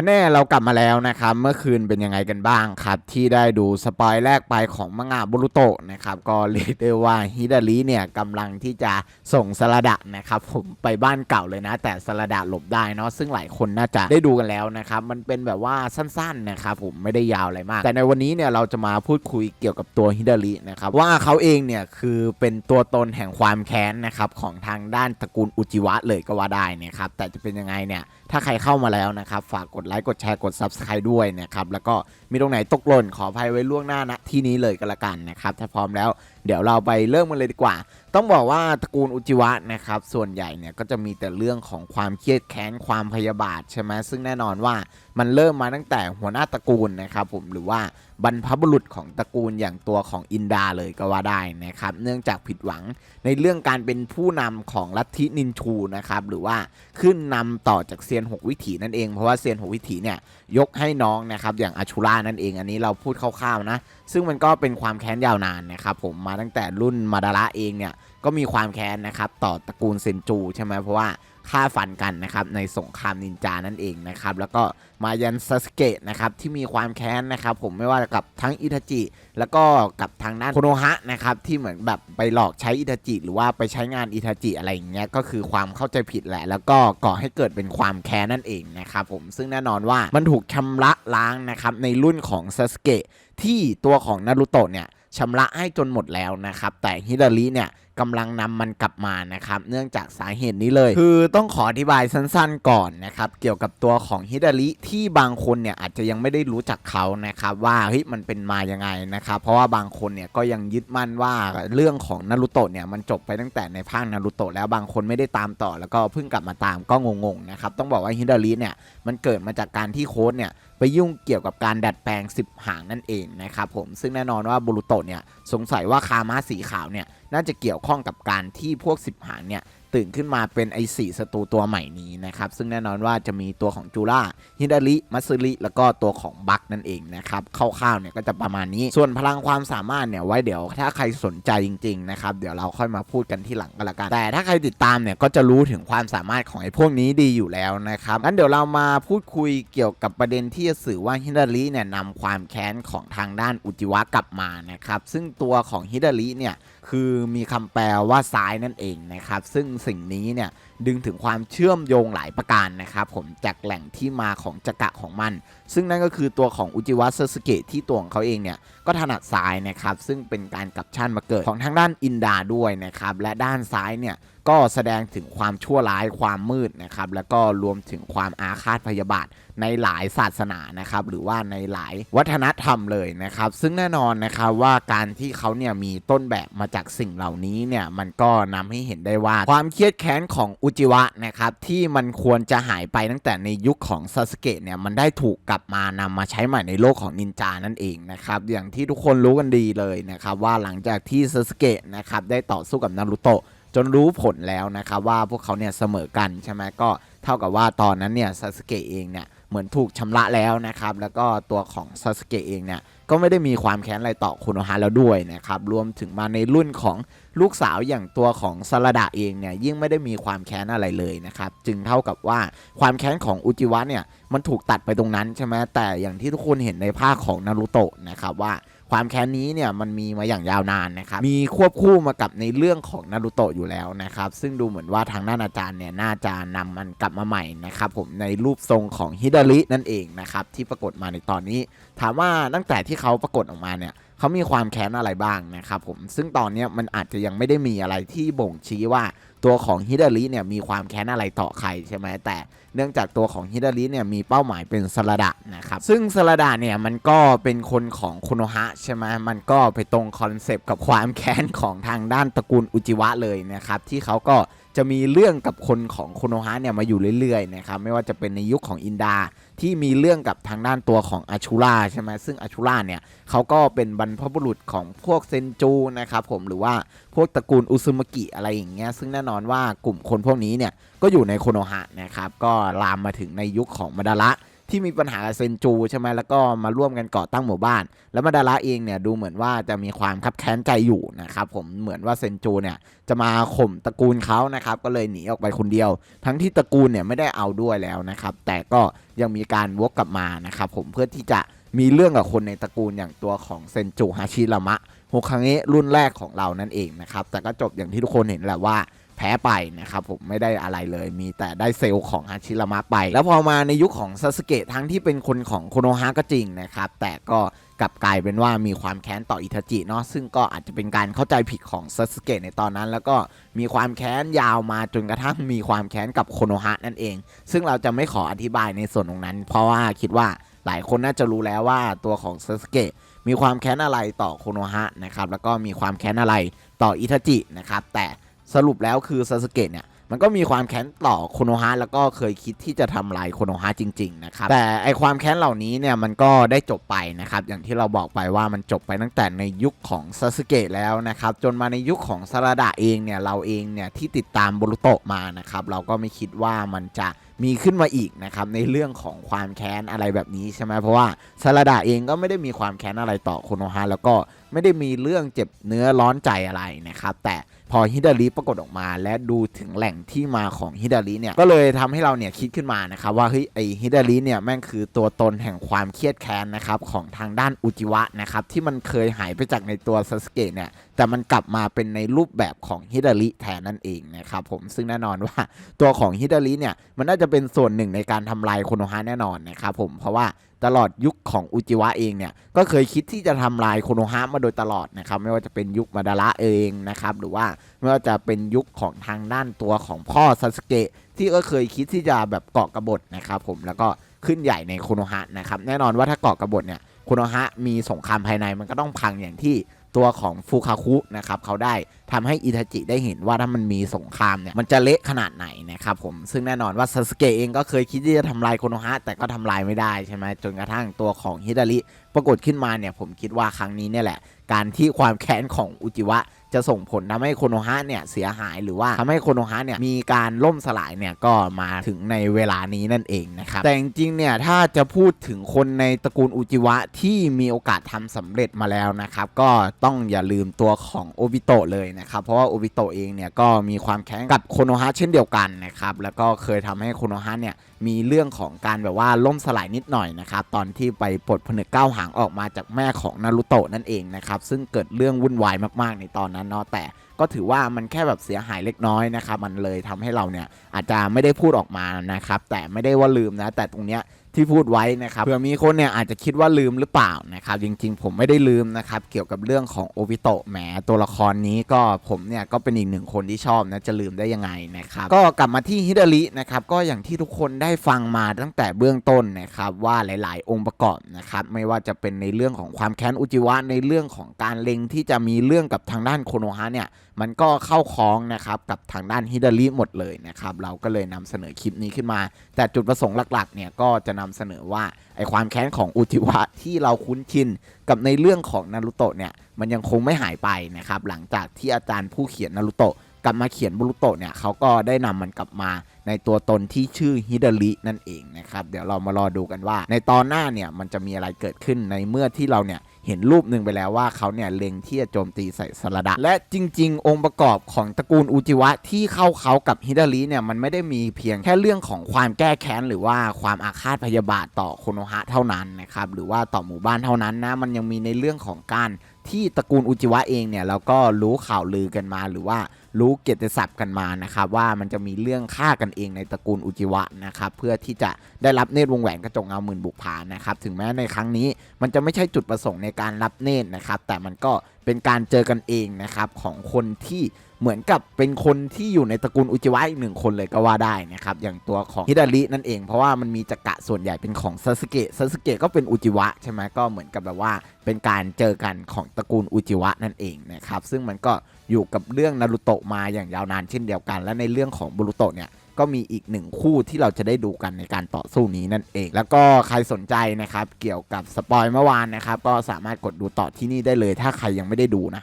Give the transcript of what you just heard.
ฮันแน่เรากลับมาแล้วนะครับ เมื่อคืนเป็นยังไงกันบ้างครับ ที่ได้ดูสปอยแรกไปของมังงะบุรุโตะนะครับ ก็เรียกได้ว่าฮิดาริเนี่ยกำลังที่จะส่งสลดะนะครับผมไปบ้านเก่าเลยนะ แต่สลดะหลบได้เนาะซึ่งหลายคนน่าจะได้ดูกันแล้วนะครับ มันเป็นแบบว่าสั้นๆนะครับผมไม่ได้ยาวอะไรมาก แต่ในวันนี้เนี่ยเราจะมาพูดคุยเกี่ยวกับตัวฮิดารินะครับว่าเขาเองเนี่ยคือเป็นตัวตนแห่งความแค้นนะครับของทางด้านตระกูลอุจิวะเลยก็ว่าได้นะครับแต่จะเป็นยังไงเนี่ยถ้าใครเข้ามาแล้วนะครับฝากกดไลค์กดแชร์กด Subscribe ด้วยนะครับแล้วก็มีตรงไหนตกหล่นขออภัยไว้ล่วงหน้าณที่นี้เลยก็แล้วกันนะครับ ถ้าพร้อมแล้วเดี๋ยวเราไปเริ่มกันเลยดีกว่า ต้องบอกว่าตระกูลอุจิวะนะครับ ส่วนใหญ่เนี่ยก็จะมีแต่เรื่องของความเครียดแค้นความพยาบาทใช่ไหมซึ่งแน่นอนว่ามันเริ่มมาตั้งแต่หัวหน้าตระกูลนะครับผมหรือว่าบรรพบุรุษของตระกูลอย่างตัวของอินดาเลยก็ว่าได้นะครับ เนื่องจากผิดหวังในเรื่องการเป็นผู้นำของลัทธินินชูนะครับหรือว่าขึ้นนำต่อจากเซียนหกวิถีนั่นเองเพราะว่าเซียนหกวิถีเนี่ยยกให้น้องนะครับอย่างอาชูรานั่นเองอันนี้เราพูดคร่าวๆนะ ซึ่งมันก็เป็นความแค้นยาวนานนะครับผมมาตั้งแต่รุ่นมาดาระเองเนี่ยก็มีความแค้นนะครับต่อตระกูลเซนจูใช่ไหมเพราะว่า ฆ่าฟันกันนะครับในสงครามนินจานั่นเองนะครับแล้วก็มายันซาสเกะนะครับที่มีความแค้นนะครับผมไม่ว่ากับทั้งอิทาจิ แล้วก็กับทางด้านโคโนฮะนะครับที่เหมือนแบบไปหลอกใช้อิทาจิ หรือว่าไปใช้งานอิทาจิอะไรอย่างเงี้ยก็คือความเข้าใจผิดแหละ แล้วก็ก่อให้เกิดเป็นความแค้นนั่นเองนะครับผมซึ่งแน่นอนว่ามันถูกชำระล้างนะครับในรุ่นของซาสเกะที่ตัวของนารูโตะเนี่ยชำระให้จนหมดแล้วนะครับแต่ฮิดาริเนี่ย กำลังนำมันกลับมานะครับเนื่องจากสาเหตุนี้เลย คือต้องขออธิบายสั้นๆก่อนนะครับเกี่ยวกับตัวของฮิดาริที่บางคนเนี่ยอาจจะยังไม่ได้รู้จักเขานะครับว่าเฮ้ยมันเป็นมายังไงนะครับเพราะว่าบางคนเนี่ยก็ยังยึดมั่นว่าเรื่องของนารูโตะเนี่ยมันจบไปตั้งแต่ในภาคนารูโตะแล้วบางคนไม่ได้ตามต่อ แล้วก็เพิ่งกลับมาตามก็งงๆนะครับต้องบอกว่าฮิดาริเนี่ยมันเกิดมาจากการที่โค้ดเนี่ยไปยุ่งเกี่ยวกับการดัดแปลง 10 หางนั่นเองนะครับผมซึ่งแน่นอนว่าบุรุโตะเนี่ยสงสัยว่าคามาสีขาวเนี่ยน่าจะเกี่ยวข้องกับการที่พวกสิบหางเนี่ย ตื่นขึ้นมาเป็นไอสี่ศัตรูตัวใหม่นี้นะครับ ซึ่งแน่นอนว่าจะมีตัวของจูราฮิดาริมัตสึริแล้วก็ตัวของบักนั่นเองนะครับคร่าวๆเนี่ยก็จะประมาณนี้ ส่วนพลังความสามารถเนี่ยไว้เดี๋ยวถ้าใครสนใจจริงๆนะครับเดี๋ยวเราค่อยมาพูดกันที่หลังก็แล้วกัน แต่ถ้าใครติดตามเนี่ยก็จะรู้ถึงความสามารถของไอ้พวกนี้ดีอยู่แล้วนะครับงั้นเดี๋ยวเรามาพูดคุยเกี่ยวกับประเด็นที่จะสื่อว่าฮิดาริเนี่ยนำความแค้นของทางด้านอุจิวะกลับมานะครับซึ่งตัวของฮิดาริเนี่ยคือมีคำแปลว่าซ้ายนั่นเองนะครับซึ่งสิ่งนี้เนี่ย ดึงถึงความเชื่อมโยงหลายประการนะครับผมจากแหล่งที่มาของจักระของมัน ซึ่งนั่นก็คือตัวของอุจิวะเซสเกะที่ตัวของเขาเองเนี่ยก็ถนัดซ้ายนะครับซึ่งเป็นการกลับชันมาเกิดของทางด้านอินดาด้วยนะครับและด้านซ้ายเนี่ยก็แสดงถึงความชั่วร้ายความมืดนะครับแล้วก็รวมถึงความอาฆาตพยาบาทในหลายศาสนานะครับหรือว่าในหลายวัฒนธรรมเลยนะครับซึ่งแน่นอนนะครับว่าการที่เขาเนี่ยมีต้นแบบมาจากสิ่งเหล่านี้เนี่ยมันก็นำให้เห็นได้ว่าความเครียดแค้นของอุุจิวะนะครับที่มันควรจะหายไปตั้งแต่ในยุคของซาสเกะเนี่ยมันได้ถูกกลับมานำมาใช้ใหม่ในโลกของนินจานั่นเองนะครับอย่างที่ทุกคนรู้กันดีเลยนะครับว่าหลังจากที่ซาสเกะนะครับได้ต่อสู้กับนารูโตะจนรู้ผลแล้วนะครับว่าพวกเขาเนี่ยเสมอกันใช่ไหมก็เท่ากับว่าตอนนั้นเนี่ยซาสเกะเองเนี่ย เหมือนถูกชำระแล้วนะครับ แล้วก็ตัวของซาสเกะเองเนี่ยก็ไม่ได้มีความแค้นอะไรต่อคุโนฮาแล้วด้วยนะครับ รวมถึงมาในรุ่นของลูกสาวอย่างตัวของซาลาดะเองเนี่ยยิ่งไม่ได้มีความแค้นอะไรเลยนะครับ จึงเท่ากับว่าความแค้นของอุจิวะเนี่ยมันถูกตัดไปตรงนั้นใช่ไหมแต่อย่างที่ทุกคนเห็นในภาคของนารูโตะนะครับว่า ความแค้นนี้เนี่ยมันมีมาอย่างยาวนานนะครับมีควบคู่มากับในเรื่องของนารูโตะอยู่แล้วนะครับซึ่งดูเหมือนว่าทางด้านอาจารย์เนี่ยน่าจะนำมันกลับมาใหม่นะครับผมในรูปทรงของฮิดารินั่นเองนะครับที่ปรากฏมาในตอนนี้ ถามว่าตั้งแต่ที่เขาปรากฏออกมาเนี่ยเขามีความแค้นอะไรบ้างนะครับผมซึ่งตอนนี้มันอาจจะยังไม่ได้มีอะไรที่บ่งชี้ว่า ตัวของฮิดาริเนี่ยมีความแค้นอะไรต่อใครใช่ไหมแต่เนื่องจากตัวของฮิดาริเนี่ยมีเป้าหมายเป็นสลดะนะครับซึ่งสลดะเนี่ยมันก็เป็นคนของคุโนฮะใช่ไหมมันก็ไปตรงคอนเซปต์กับความแค้นของทางด้านตระกูลอุจิวะเลยนะครับที่เขาก็จะมีเรื่องกับคนของคุโนฮะเนี่ยมาอยู่เรื่อยๆนะครับไม่ว่าจะเป็นในยุคของอินดา ที่มีเรื่องกับทางด้านตัวของอาชูราใช่ไหมซึ่งอาชูราเนี่ยเขาก็เป็นบรรพบุรุษของพวกเซนจูนะครับผมหรือว่าพวกตระกูลอุซึมกิอะไรอย่างเงี้ยซึ่งแน่นอนว่ากลุ่มคนพวกนี้เนี่ยก็อยู่ในโคโนฮะนะครับก็ลามมาถึงในยุคของมาดาระ ที่มีปัญหาเซนจูใช่ไหมแล้วก็มาร่วมกันก่อตั้งหมู่บ้าน แล้วมาดาระเองเนี่ยดูเหมือนว่าจะมีความคับแค้นใจอยู่นะครับผมเหมือนว่าเซนจูเนี่ยจะมาข่มตระกูลเขานะครับก็เลยหนีออกไปคนเดียว ทั้งที่ตระกูลเนี่ยไม่ได้เอาด้วยแล้วนะครับแต่ก็ยังมีการวกกลับมานะครับผมเพื่อที่จะมีเรื่องกับคนในตระกูลอย่างตัวของเซนจูฮาชิรามะโฮคังเงะรุ่นแรกของเรานั่นเองนะครับแต่ก็จบอย่างที่ทุกคนเห็นแหละว่า แพ้ไปนะครับผมไม่ได้อะไรเลย มีแต่ได้เซลล์ของฮาชิรามะไป แล้วพอมาในยุคของซาสเกะทั้งที่เป็นคนของโคโนฮะก็จริงนะครับ แต่ก็กลับกลายเป็นว่ามีความแค้นต่ออิทาจิเนาะซึ่งก็อาจจะเป็นการเข้าใจผิดของซาสเกะในตอนนั้น แล้วก็มีความแค้นยาวมาจนกระทั่งมีความแค้นกับโคโนฮะนั่นเอง ซึ่งเราจะไม่ขออธิบายในส่วนตรงนั้น เพราะว่าคิดว่าหลายคนน่าจะรู้แล้วว่าตัวของซาสเกะมีความแค้นอะไรต่อโคโนฮะนะครับแล้วก็มีความแค้นอะไรต่ออิทาจินะครับแต่ สรุปแล้วคือซาสเกะเนี่ยมันก็มีความแค้นต่อโคโนฮะแล้วก็เคยคิดที่จะทำลายโคโนฮะจริงๆนะครับแต่ไอความแค้นเหล่านี้เนี่ยมันก็ได้จบไปนะครับอย่างที่เราบอกไปว่ามันจบไปตั้งแต่ในยุคของซาสเกะแล้วนะครับจนมาในยุคของซาราดะเองเนี่ยเราเองเนี่ยที่ติดตามโบรุโตะมานะครับเราก็ไม่คิดว่ามันจะ มีขึ้นมาอีกนะครับในเรื่องของความแค้นอะไรแบบนี้ใช่ไหมเพราะว่าซาราดะเองก็ไม่ได้มีความแค้นอะไรต่อโคโนฮะแล้วก็ไม่ได้มีเรื่องเจ็บเนื้อร้อนใจอะไรนะครับแต่พอฮิดาริปรากฏออกมา และดูถึงแหล่งที่มาของฮิดาริเนี่ยก็เลยทำให้เราเนี่ยคิดขึ้นมานะครับว่าเฮ้ยไอฮิดาริเนี่ยแม่งคือตัวตนแห่งความเครียดแค้นนะครับของทางด้านอุจิวะนะครับที่มันเคยหายไปจากในตัวซาสเกะเนี่ย แต่มันกลับมาเป็นในรูปแบบของฮิดาริแทนนั่นเองนะครับผมซึ่งแน่นอนว่าตัวของฮิดาริเนี่ยมันน่าจะเป็นส่วนหนึ่งในการทำลายโคโนฮะแน่นอนนะครับผมเพราะว่าตลอดยุคของอุจิวะเองเนี่ยก็เคยคิดที่จะทำลายโคโนฮะมาโดยตลอดนะครับไม่ว่าจะเป็นยุคมาดาระเองนะครับหรือว่าไม่ว่าจะเป็นยุคของทางด้านตัวของพ่อซาสเกะที่ก็เคยคิดที่จะแบบเกาะกบฏนะครับผมแล้วก็ขึ้นใหญ่ในโคโนฮะนะครับแน่นอนว่าถ้าเกาะกบฏเนี่ยโคโนฮะมีสงครามภายในมันก็ต้องพังอย่างที่ ตัวของฟูคาคุนะครับเขาได้ทำให้อิทาจิได้เห็นว่าถ้ามันมีสงครามเนี่ยมันจะเละขนาดไหนนะครับผมซึ่งแน่นอนว่าซาสเกะเองก็เคยคิดที่จะทำลายโคโนฮะแต่ก็ทำลายไม่ได้ใช่ไหมจนกระทั่งตัวของฮิดาริปรากฏขึ้นมาเนี่ยผมคิดว่าครั้งนี้เนี่ยแหละ การที่ความแค้นของอุจิวะ จะส่งผลทำให้โคโนฮะเนี่ยเสียหายหรือว่าทำให้โคโนฮะเนี่ยมีการล่มสลายเนี่ยก็มาถึงในเวลานี้นั่นเองนะครับแต่จริงๆเนี่ยถ้าจะพูดถึงคนในตระกูลอุจิวะที่มีโอกาสทำสำเร็จมาแล้วนะครับก็ต้องอย่าลืมตัวของโอบิโตะเลยนะครับเพราะว่าโอบิโตะเองเนี่ยก็มีความแค้นกับโคโนฮะเช่นเดียวกันนะครับแล้วก็เคยทำให้โคโนฮะเนี่ย มีเรื่องของการแบบว่าล่มสลายนิดหน่อยนะครับตอนที่ไปปลดผนึกเก้าหางออกมาจากแม่ของนารุโตะนั่นเองนะครับซึ่งเกิดเรื่องวุ่นวายมากๆในตอนนั้นเนาะแต่ก็ถือว่ามันแค่แบบเสียหายเล็กน้อยนะครับมันเลยทำให้เราเนี่ยอาจจะไม่ได้พูดออกมานะครับแต่ไม่ได้ว่าลืมนะแต่ตรงเนี้ย ที่พูดไว้นะครับเผื่อมีคนเนี่ยอาจจะคิดว่าลืมหรือเปล่านะครับจริงๆ ผมไม่ได้ลืมนะครับเกี่ยวกับเรื่องของโอบิโตะแหมตัวละครนี้ก็ผมเนี่ยก็เป็นอีกหนึ่งคนที่ชอบนะจะลืมได้ยังไงนะครับก็กลับมาที่ฮิดารินะครับก็อย่างที่ทุกคนได้ฟังมาตั้งแต่เบื้องต้นนะครับว่าหลาย ๆ องค์ประกอบนะครับไม่ว่าจะเป็นในเรื่องของความแค้นอุจิวะในเรื่องของการเล็งที่จะมีเรื่องกับทางด้านโคโนฮะเนี่ยมันก็เข้าคล้องนะครับกับทางด้านฮิดาริหมดเลยนะครับเราก็เลยนำเสนอคลิปนี้ขึ้นมา แต่จุดประสงค์หลัก ๆ เนี่ยก็จะนำเสนอว่าไอความแค้นของอุจิวะที่เราคุ้นชินกับในเรื่องของนารุโตะเนี่ยมันยังคงไม่หายไปนะครับหลังจากที่อาจารย์ผู้เขียนนารุโตะ กลับมาเขียนบุรุโตะเนี่ยเขาก็ได้นำมันกลับมาในตัวตนที่ชื่อฮิดารินั่นเองนะครับ เดี๋ยวเรามารอดูกันว่า ในตอนหน้าเนี่ยมันจะมีอะไรเกิดขึ้นในเมื่อที่เราเนี่ยเห็นรูปหนึ่งไปแล้วว่าเขาเนี่ยเล็งที่จะโจมตีใส่สลัดะ และจริง ๆ องค์ประกอบของตระกูลอุจิวะที่เข้าเขากับฮิดาริเนี่ยมันไม่ได้มีเพียงแค่เรื่องของความแก้แค้นหรือว่าความอาฆาตพยาบาทต่อโคโนฮะเท่านั้นนะครับหรือว่าต่อหมู่บ้านเท่านั้นนะมันยังมีในเรื่องของการที่ตระกูลอุจิวะเองเนี่ยเราก็รู้ข่าวลือกันมาหรือว่า รู้เกียรติศัพท์กันมานะครับว่ามันจะมีเรื่องฆ่ากันเองในตระกูลอุจิวะนะครับเพื่อที่จะได้รับเนตรวงแหวนกระจกเงาหมื่นบุกผานะครับถึงแม้ในครั้งนี้มันจะไม่ใช่จุดประสงค์ในการรับเนตรนะครับแต่มันก็เป็นการเจอกันเองนะครับของคนที่ เหมือนกับเป็นคนที่อยู่ในตระกูลอุจิวะอีกหนึ่งคนเลยก็ว่าได้นะครับอย่างตัวของฮิดารินั่นเองเพราะว่ามันมีจักระส่วนใหญ่เป็นของซาสเกะซาสเกะก็เป็นอุจิวะใช่ไหมก็เหมือนกับแบบว่าเป็นการเจอกันของตระกูลอุจิวะนั่นเองนะครับซึ่งมันก็อยู่กับเรื่องนารุโตะมาอย่างยาวนานเช่นเดียวกัน และในเรื่องของบุรุโตะเนี่ยก็มีอีกหนึ่งคู่ที่เราจะได้ดูกันในการต่อสู้นี้นั่นเอง แล้วก็ใครสนใจนะครับเกี่ยวกับสปอยเมื่อวานนะครับก็สามารถกดดูต่อที่นี่ได้เลย ถ้าใครยังไม่ได้ดูนะ